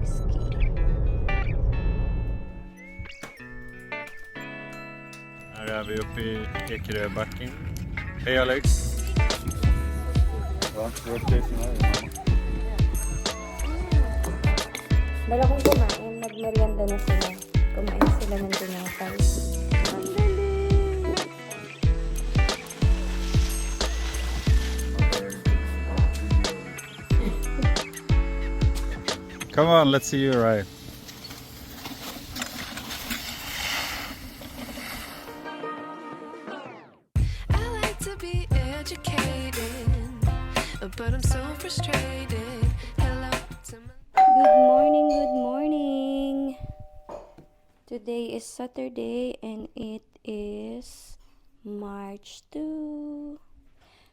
mag-ski. Här är vi uppe i Ekeröbacken. Hej Alex! Kong kumain, nagmerienda na sila. Kumain sila ng tinapay. Come on, let's see you ride. I like to be educated, but I'm so frustrated. Hello to my. Good morning, good morning! Today is Saturday and it is March 2.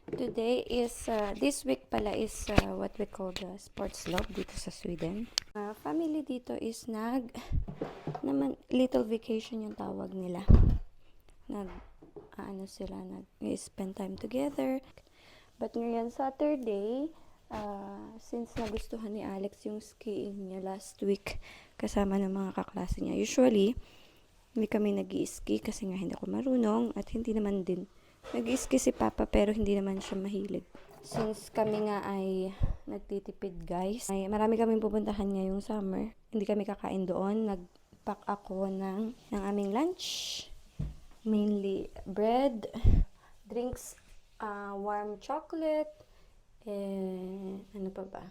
Today is, uh, this week pala is uh, what we call the sports log dito sa Sweden. Uh, family dito is nag, naman, little vacation yung tawag nila. Nag, ano sila, nag, spend time together. But ngayon Saturday, ah, since nagustuhan ni Alex yung skiing niya last week kasama ng mga kaklase niya. Usually, hindi kami nag ski kasi nga hindi ako marunong at hindi naman din nag ski si Papa pero hindi naman siya mahilig. Since kami nga ay nagtitipid guys, ay marami kaming pupuntahan ngayong summer. Hindi kami kakain doon. Nag-pack ako ng, ng aming lunch. Mainly bread, drinks, ah, warm chocolate, eh, ano pa ba?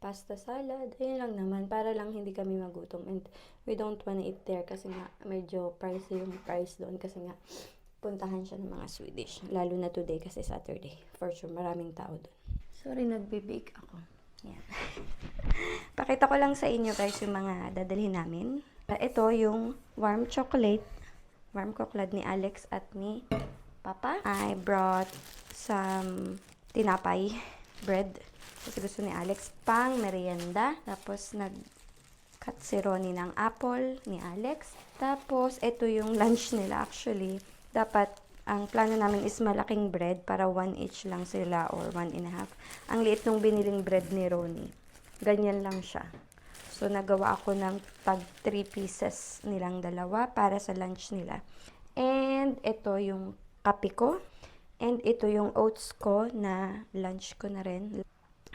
Pasta salad. Ayun lang naman. Para lang hindi kami magutom. And we don't wanna eat there kasi nga medyo pricey yung price doon kasi nga puntahan siya ng mga Swedish. Lalo na today kasi Saturday. For sure, maraming tao doon. Sorry, nagbe-bake ako. Yan. Pakita ko lang sa inyo guys yung mga dadalhin namin. Ito yung warm chocolate. Warm chocolate ni Alex at ni Papa. I brought some tinapay bread. Kasi gusto ni Alex pang merienda. Tapos nag cut si Ronnie ng apple ni Alex. Tapos ito yung lunch nila actually. Dapat ang plano namin is malaking bread para one each lang sila or one and a half. Ang liit nung biniling bread ni Ronnie. Ganyan lang siya. So, nagawa ako ng tag 3 pieces nilang dalawa para sa lunch nila. And ito yung kape ko. And ito yung oats ko na lunch ko na rin.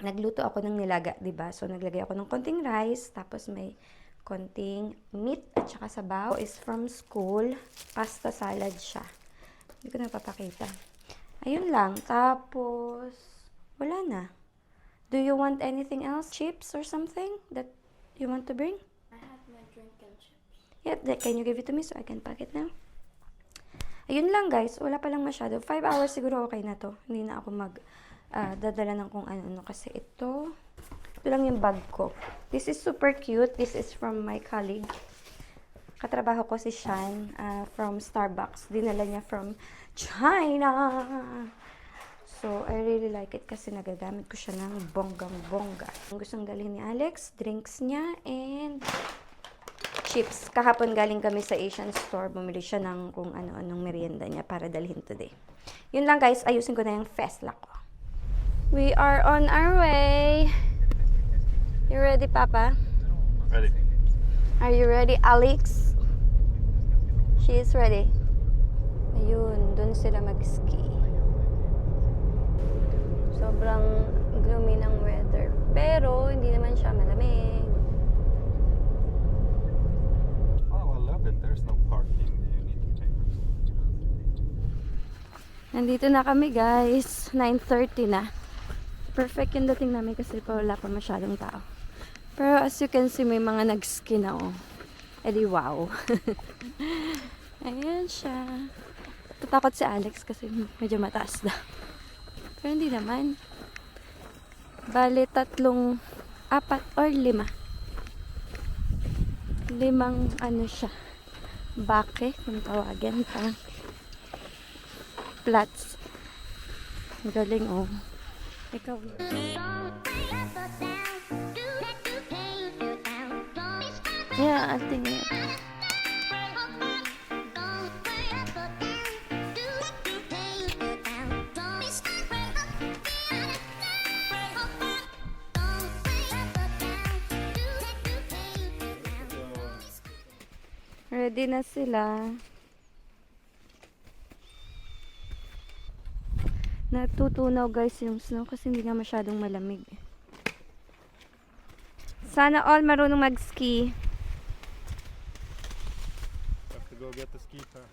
Nagluto ako ng nilaga, ba? So naglagay ako ng konting rice, tapos may konting meat at saka sabaw is from school. Pasta salad siya. Hindi ko napapakita. Ayun lang. Tapos, wala na. Do you want anything else? Chips or something that you want to bring? I have my drink and chips. That, can you give it to me so I can pack it now? Ayun lang guys, wala pa lang masyado. 5 hours siguro okay na to. Hindi na ako mag ah, dadala ng kung ano-ano kasi ito, ito lang yung bag ko. This is super cute. This is from my colleague. Katrabaho ko si Shan ah, from Starbucks. Dinala niya from China. So, I really like it kasi nagagamit ko siya ng bonggang-bongga. Ang gustong dalhin ni Alex, drinks niya, and chips. Kahapon galing kami sa Asian store. Bumili siya ng kung ano-anong merienda niya para dalhin today. Yun lang guys, ayusin ko na yung fest lock ko. We are on our way. You ready, Papa? Ready? Are you ready, Alex? She is ready. Ayun, dun sila mag-ski. Sobrang gloomy ng weather. Pero, hindi naman siya malamig. Oh, I love it. There's no parking. You need to pay. Nandito na kami guys. 9.30 na. Perfect yung dating namin kasi pa wala pa masyadong tao. Pero as you can see, may mga nag-ski na oh. Di wow. Ayan siya. Tatakot si Alex kasi medyo mataas daw. Pero hindi naman. Bale, tatlong, apat or lima. Limang ano siya. Bake, kung tawagin. Parang flats. Ang galing, oh. Ikaw. Yeah, I think. Ready na sila. Natutunaw guys yung snow kasi hindi nga masyadong malamig. Sana all marunong mag-ski. To go get the ski pack.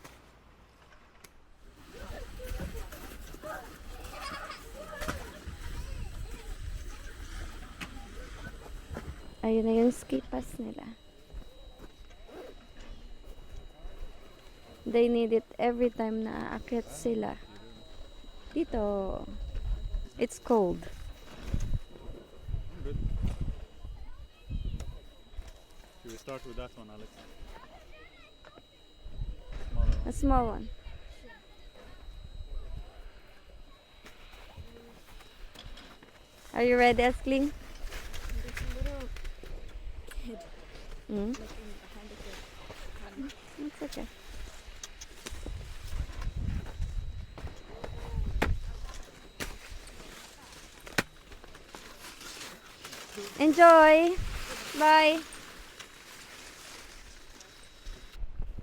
Ayun na yung ski pass nila. They need it every time na aakyat sila. Dito. It's cold. Good. Should we start with that one, Alex? Small one. Are you ready, Askling? Mm? It's okay. Enjoy! Bye!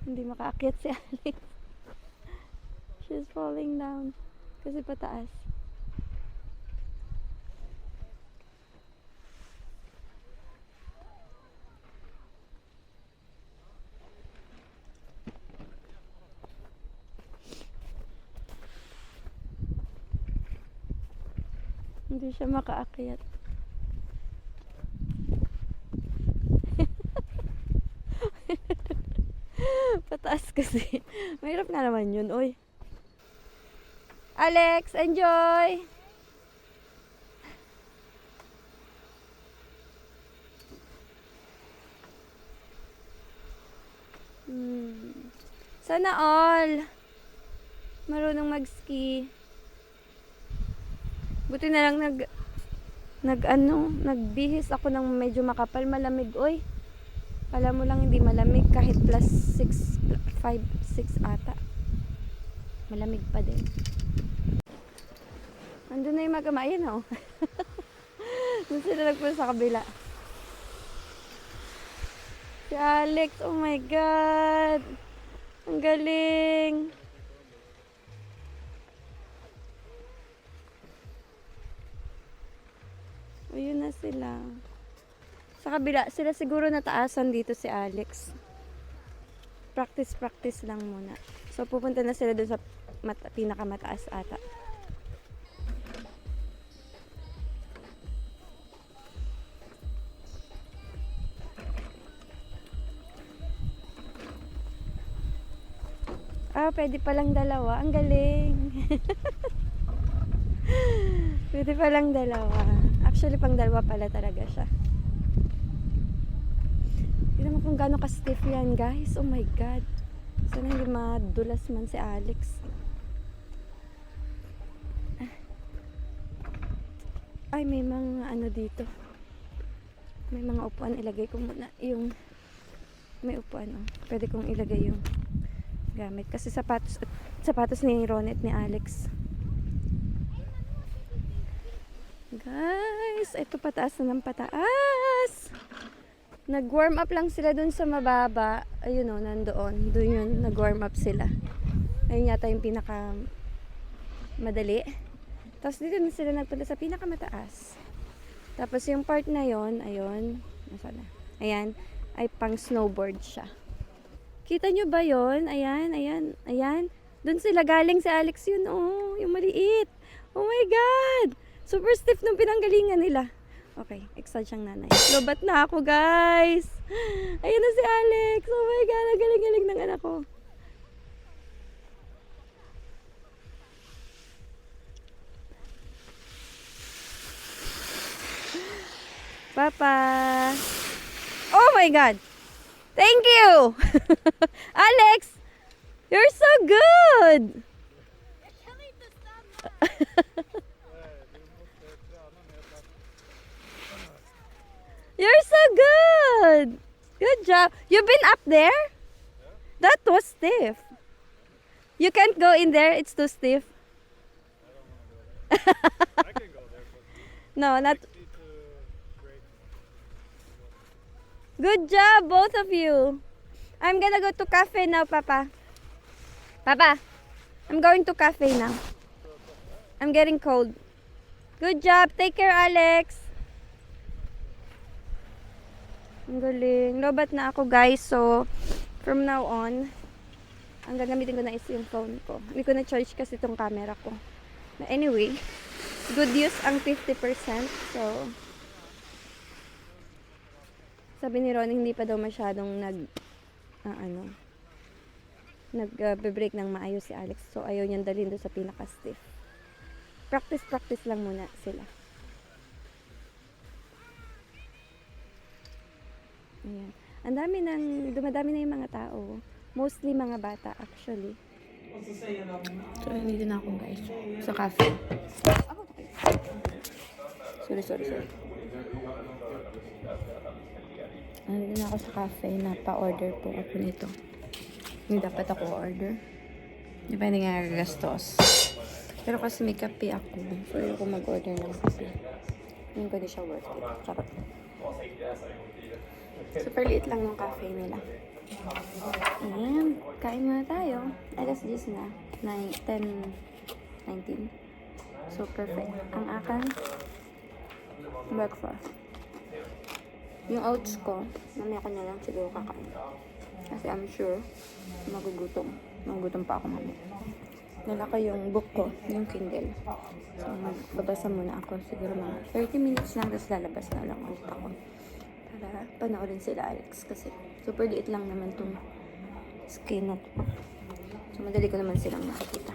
Hindi makaakyat si Alex. She's falling down. Kasi pataas. Hindi siya makaakyat. Pataas kasi. Mahirap nga naman yun, oy. Alex, enjoy! Hmm. Sana all marunong mag-ski. Buti na lang nag nag ano, nagbihis ako ng medyo makapal, malamig oy. Kala mo lang hindi malamig kahit plus 6, 5, 6 ata. Malamig pa din. Andun na yung magama. Ayan oh. Doon sila nagpunta sa kabila. Si Alex, oh my God. Ang galing. Sa kabila, sila siguro nataasan dito si Alex. Practice, practice lang muna. So, pupunta na sila doon sa mat- pinakamataas ata. Ah, pwede palang dalawa. Ang galing. pwede palang dalawa. Actually, pang dalawa pala talaga siya. Tignan mo kung gaano ka-stiff yan, guys. Oh my God. Sana hindi madulas man si Alex. Ay, may mga ano dito. May mga upuan. Ilagay ko muna yung... May upuan, oh. Pwede kong ilagay yung gamit. Kasi sapatos, sapatos ni Ronet ni Alex. Guys, ito pataas na ng pataas. Nag-warm up lang sila dun sa mababa. Ayun o, nandoon. Doon yun, nag-warm up sila. Ayun yata yung pinaka madali. Tapos dito na sila nagpunta sa pinakamataas. Tapos yung part na yon, ayun, nasa na? Ayan, ay pang snowboard siya. Kita nyo ba yon? Ayan, ayan, ayan. Doon sila galing si Alex yun, oh, yung maliit. Oh my God! Super stiff nung pinanggalingan nila. Okay, excited siyang nanay. Lobat na ako, guys! Ayun na si Alex! Oh my God, ang galing-galing ng anak ko. Papa! Oh my God! Thank you! Alex! You're so good! You're so good! Good job. You've been up there? That was stiff. You can't go in there, it's too stiff. I can go there, but No, not. need to break. Good job, both of you. I'm gonna go to cafe now, Papa. Papa, I'm going to cafe now. I'm getting cold. Good job. Take care, Alex. Ang galing. Lobat na ako, guys. So, from now on, ang gagamitin ko na is yung phone ko. Hindi ko na-charge kasi itong camera ko. But anyway, good use ang 50%. So, sabi ni Ron, hindi pa daw masyadong nag, ah, ano, nag-break ng maayos si Alex. So, ayaw niyang dalhin doon sa pinaka-stiff. Practice, practice lang muna sila. Ayan. Ang dami ng, dumadami na yung mga tao. Mostly mga bata, actually. So, nandito na ako guys. Sa cafe. Sorry, sorry, sorry. Nandito na ako sa cafe. Napa-order po ako nito. Hindi dapat ako order. Di ba hindi nga gagastos? Pero kasi may kape ako. So, ayoko mag-order ng kape. Hindi ko di siya worth it. Charot. Super liit lang ng cafe nila. Ayan. Kain muna tayo. Alas 10 na. 9, 10, 19. So, perfect. Ang akan, breakfast. Yung oats ko, mamaya ko na lang siguro kakain. Kasi I'm sure, magugutom. Magugutom pa ako mamaya. Dala ko yung book ko, yung Kindle. So, magbabasa muna ako. Siguro mga 30 minutes lang, tapos lalabas na lang ako. Para panoorin sila Alex. Kasi super liit lang naman tong na to. So, madali ko naman silang makikita.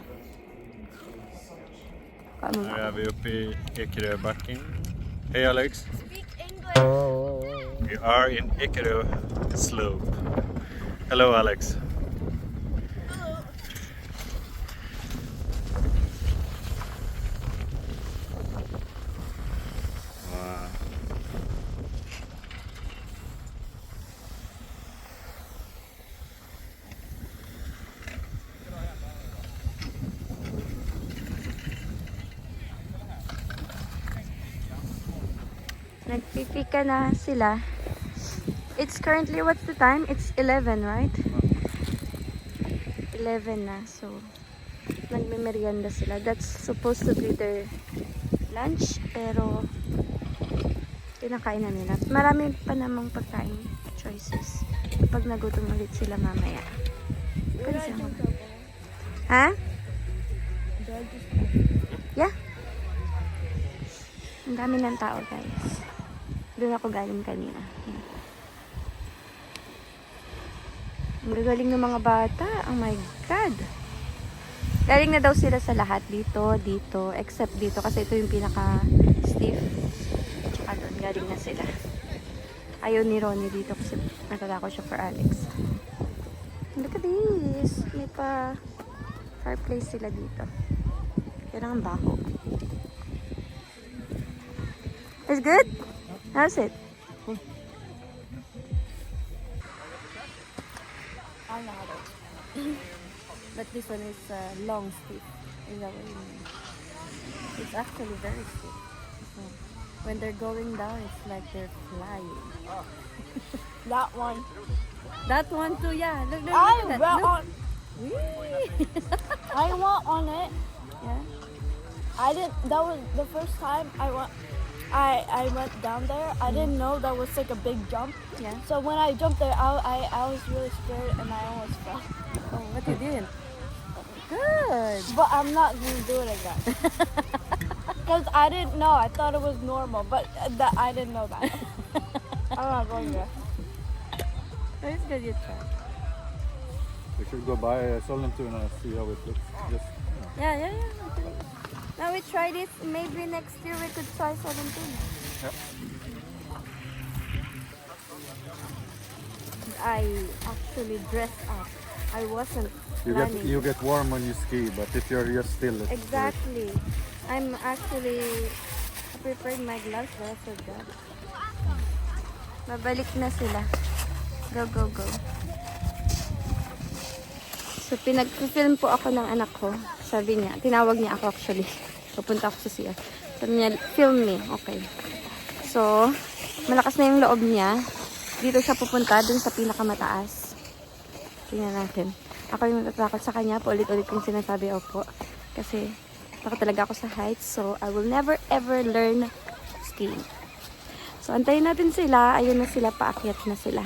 Kaano na är vi uppe i Ekeröbacken. Hej Alex! We are in Ekerö Slope. Hello Alex! Wow. Nagpipika na sila. It's currently, what's the time? It's 11, right? 11 na. So, nagme-merienda sila. That's supposed to be their lunch. Pero, pinakain na nila. Marami pa namang pagkain choices. Kapag nagutom ulit sila mamaya. Pwede mag- Ha? Yeah. Ang dami ng tao, guys. Doon ako galing kanina. Ang gagaling ng mga bata. Oh my God. Galing na daw sila sa lahat. Dito, dito. Except dito. Kasi ito yung pinaka-stiff. Tsaka doon. Galing na sila. Ayaw ni Ronnie dito kasi natatako siya for Alex. Look at this. May pa fireplace sila dito. Kailangan baho. It's good? How's it? I know how to. But this one is uh, long stick. Is that what you mean? It's actually very stiff. So when they're going down, it's like they're flying. That one. That one too, yeah. Look, look, I look at that. went Look. on. I went on it. yeah. I didn't. That was the first time I went. I I went down there. I didn't know that was like a big jump. Yeah. So when I jumped there, I I, I was really scared and I almost fell. Oh, what you did? Good. But I'm not gonna do it again. Cause I didn't know. I thought it was normal, but uh, that I didn't know that. I'm not going there. It's good you try. We should go by uh, Sollentuna and see how it looks. Just Yeah, yeah, yeah. Now we try this. Maybe next year we could try 17. I actually dressed up. I wasn't you get you get warm when you ski, but if you're just still, it's Exactly. I'm actually prepared my gloves but I forgot. Babalik na sila. Go, go, go. So, pinag-film po ako ng anak ko. Sabi niya, tinawag niya ako actually. Pupunta ako sa CR. Sabi niya, film me. Okay. So, malakas na yung loob niya. Dito siya pupunta, dun sa pinakamataas. Tingnan natin. Ako yung natatakot sa kanya. Paulit-ulit kong sinasabi, opo. Kasi takot talaga ako sa heights. So, I will never ever learn skiing. So, antayin natin sila. Ayun na sila. Paakyat na sila.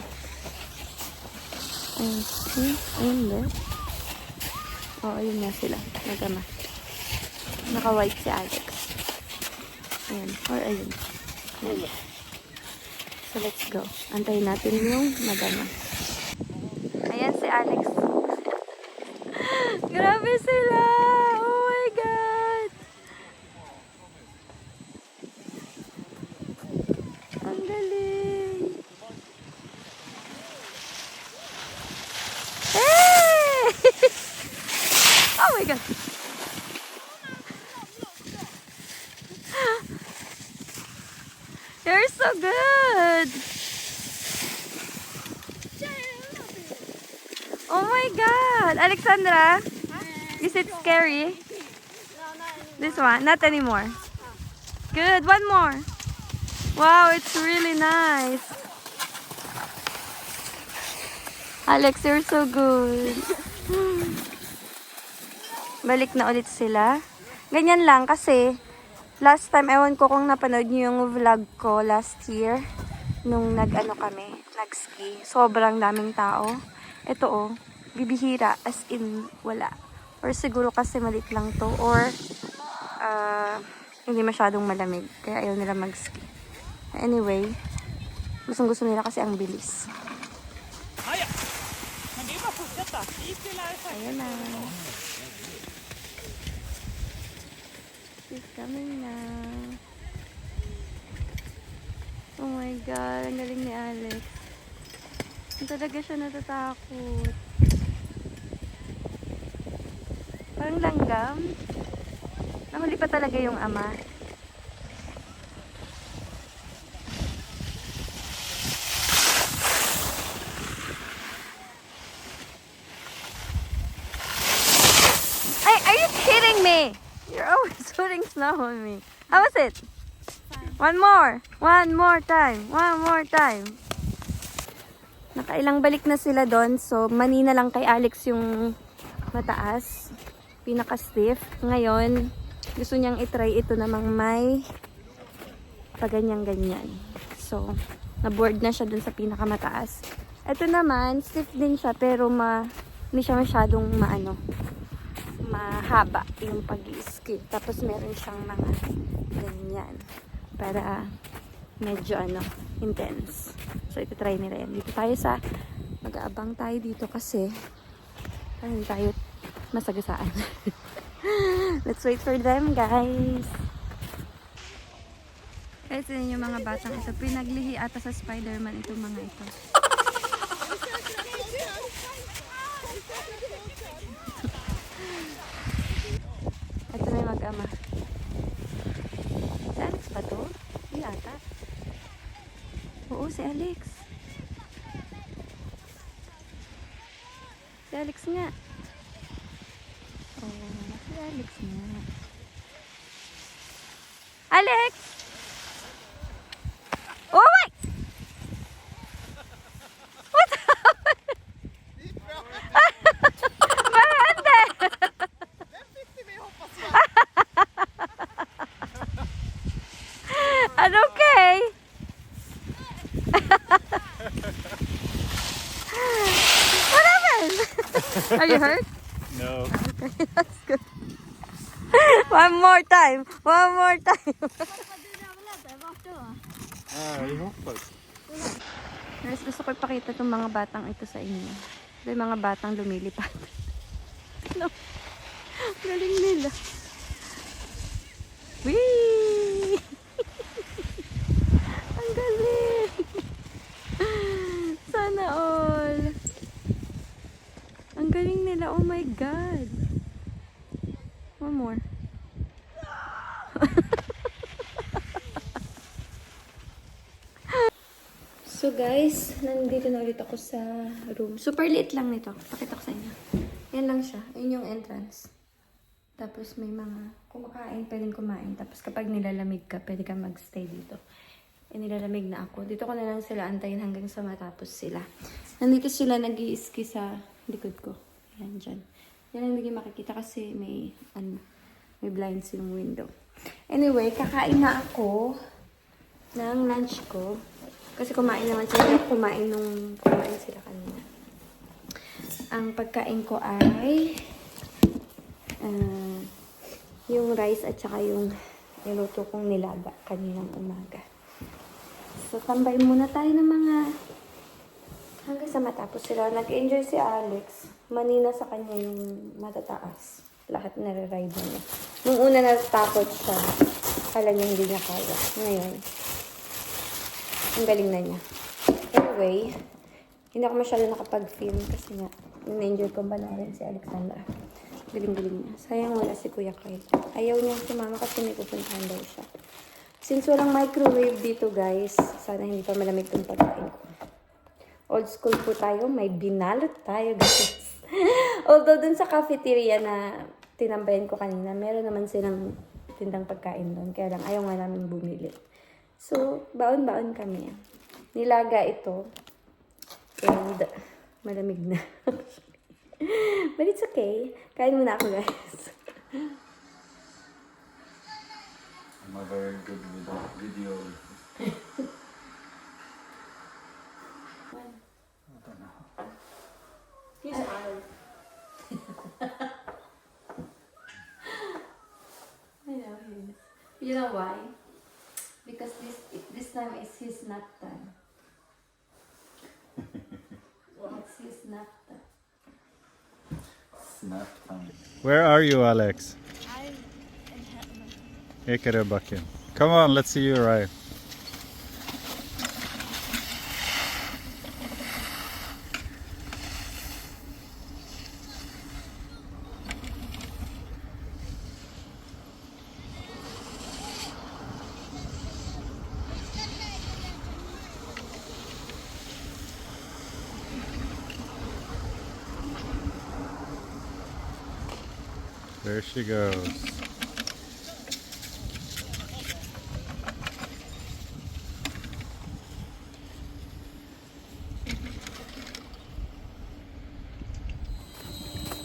Ayun. Hmm, ayun na. Oh, ayun na sila. Nagama. Naka-white si Alex. Ayun. Or ayun. Ayun. So, let's go. Antayin natin yung madama. Ayan si Alex. Grabe sila! Oh my God! Ang galing! Hey! oh my God! You're so good! Oh my God! Alexandra? Is it scary? This one? Not anymore. Good. One more. Wow, it's really nice. Alex, you're so good. Balik na ulit sila. Ganyan lang kasi last time, ewan ko kung napanood niyo yung vlog ko last year nung nag-ano kami, nag-ski. Sobrang daming tao. Ito oh, bibihira as in wala. Or siguro kasi malit lang to or ah, hindi masyadong malamig kaya ayaw nila mag-ski. Anyway, gustong gusto nila kasi ang bilis. Ayan na. She's coming na. Oh my God, ang galing ni Alex. Talaga siya natatakot. Parang langgam. Nahuli pa talaga yung ama. Ay, are you kidding me? You're always putting snow on me. How was it? One more. One more time. One more time. Nakailang balik na sila doon. So, manina lang kay Alex yung mataas. Pinaka-stiff. Ngayon, gusto niyang itry ito namang may paganyan-ganyan. So, na-board na siya dun sa pinakamataas. Ito naman, stiff din siya pero ma, hindi siya masyadong maano, mahaba yung pag ski Tapos meron siyang mga ganyan para medyo ano, intense. So, ito try nila yan. Dito tayo sa, mag-aabang tayo dito kasi hindi tayo masagasaan. Let's wait for them, guys. Guys, yun yung mga batang ito. Pinaglihi ata sa Spider-Man itong mga ito. Ito na yung mag-ama. Si Alex ba to? Hindi ata. Oo, si Alex. Si Alex nga. Oo, si Alex nga. Alex! Oh my! What happened? Varande! I'm okay. what happened? Are you hurt? No. That's good. One more time. One more time. Ah, vi hoppas. Guys, gusto ko ipakita itong mga batang ito sa inyo. Ito yung mga batang lumilipad. no. Galing nila. Whee! Ang galing! Sana all. Ang galing nila. Oh my God. One more. So guys, nandito na ulit ako sa room. Super liit lang nito. Pakita ko sa inyo. Yan lang siya. Ayun yung entrance. Tapos may mga kumakain, pwedeng kumain. Tapos kapag nilalamig ka, pwede ka magstay dito. Eh, nilalamig na ako. Dito ko na lang sila antayin hanggang sa matapos sila. Nandito sila nag ski sa likod ko. Yan, dyan. Yan ang hindi makikita kasi may, ano, may blinds yung window. Anyway, kakain na ako ng lunch ko. Kasi kumain naman sila. Kumain nung kumain sila kanina. Ang pagkain ko ay ah, yung rice at saka yung niluto kong nilaga kaninang umaga. So, tambay muna tayo ng mga hanggang sa matapos sila. Nag-enjoy si Alex. Manina sa kanya yung matataas. Lahat nare-ride na niya. Nung una natatakot siya, kala niya hindi niya kaya. Ngayon, ang galing na niya. Anyway, hindi ako masyado nakapag-film kasi nga, na-enjoy ko ba na rin si Alexandra. Galing-galing niya. Sayang wala si Kuya Kyle. Ayaw niya sumama kasi may pupuntahan daw siya. Since walang microwave dito guys, sana hindi pa malamig itong pagkain ko. Old school po tayo, may binalot tayo guys. Although dun sa cafeteria na tinambayan ko kanina, meron naman silang tindang pagkain doon. Kaya lang ayaw nga namin bumili. So, baon-baon kami. Nilaga ito. And malamig na. But it's okay. Kain muna ako guys. I'm a very good with video. I know he is. You know why? Because this this time is his nap time. it's his nap time. Snap time. Where are you, Alex? I'm in heaven. Ekeröbacken. Come on, let's see you arrive.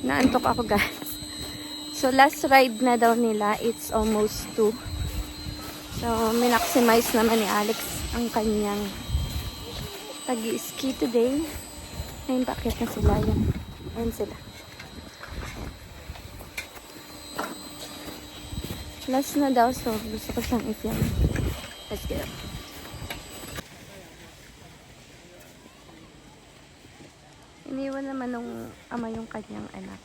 Naantok ako guys. So last ride na daw nila, it's almost 2. So minaximize naman ni Alex ang kanyang tagi-ski today. Ayun, bakit na sila yan. Ayun sila. Last na daw, so gusto ko siyang i-film. Let's go. Iniwan naman nung ama yung kanyang anak.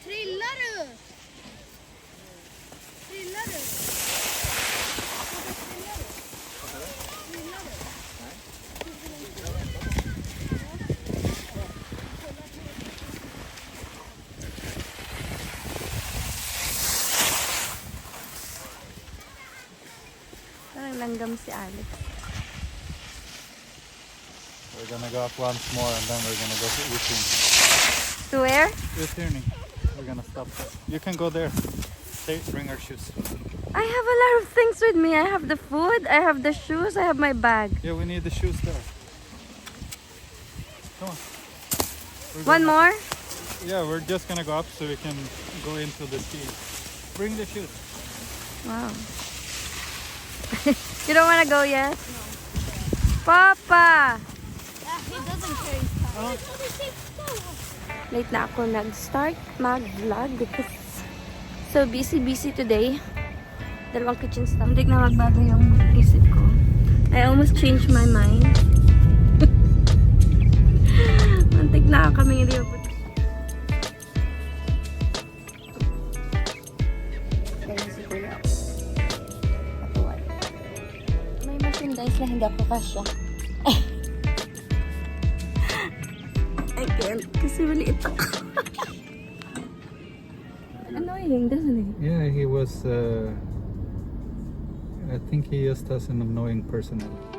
Three letters. Three letters. Parang langgam si Alex. We're gonna go up once more and then we're gonna go to Utin. To where? Utin. We're gonna stop. You can go there. Take, bring our shoes. I have a lot of things with me. I have the food, I have the shoes, I have my bag. Yeah, we need the shoes there. Come on. We're One more? Yeah, we're just gonna go up so we can go into the ski. Bring the shoes. Wow. you don't want to go yet? No. Papa! Car. Late na ako nag-start mag-vlog because so busy-busy today. Dalawang kitchen staff. Hindi na magbago yung isip ko. I almost changed my mind. Mantik na kami. Katuwad. May machine guys na hindi ako kasya. Kasi maliit. Annoying, doesn't it? Yeah, he was. Uh, I think he just has an annoying personality.